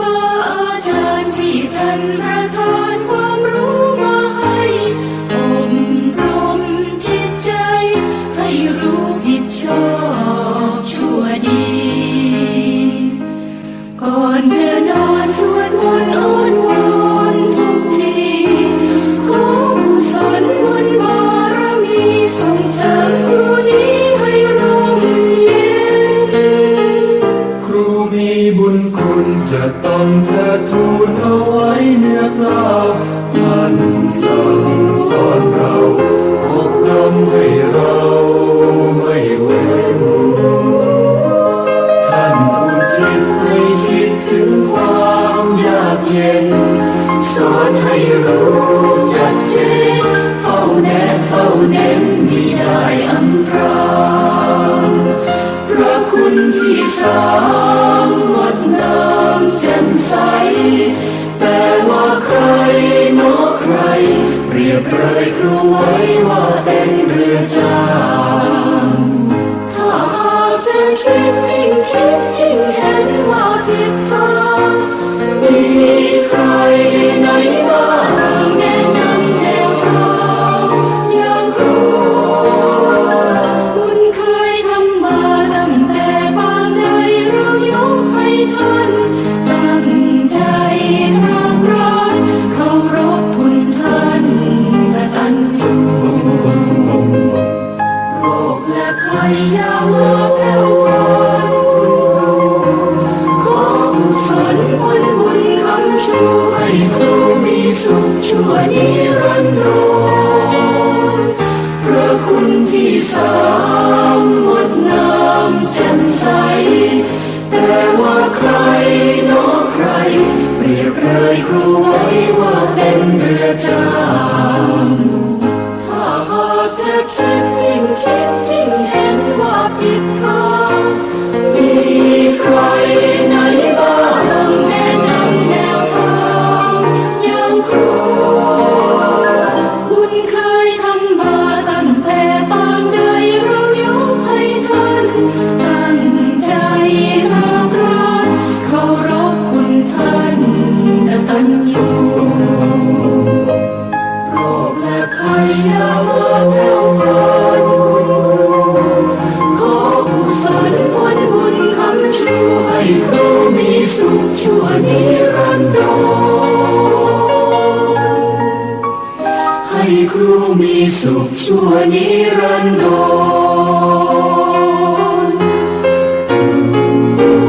บาอาจารย์ที่ท่านประทานความรู้มาให้อบรมจิตใจ ให้รู้ผิดชอบชั่วดี ก่อนจะนอนสวดมนอ้อนวอน จะต้องเธอทูลเอาไว้เนื้อกล้าท่านสั่งสอนเราอบรมให้เราไม่เว้นท่านผู้ทิดไม่คิดถึงความยากเย็น สอนให้รู้จัดเจนเฝ้าแนบเฝ้าเน้นมีได้อันตรางพระคุณที่สา เปรยครูไว้ว่าเป็นเรือจ้า ครูมีสุขชั่วนิรันดรพระคุณที่สามงดงามแจ่มใส แต่ว่าใครนอใคร เปรียบเลยครูไว้ว่าเป็นเรือจ้า รูมีสุขชั่วนิรันดร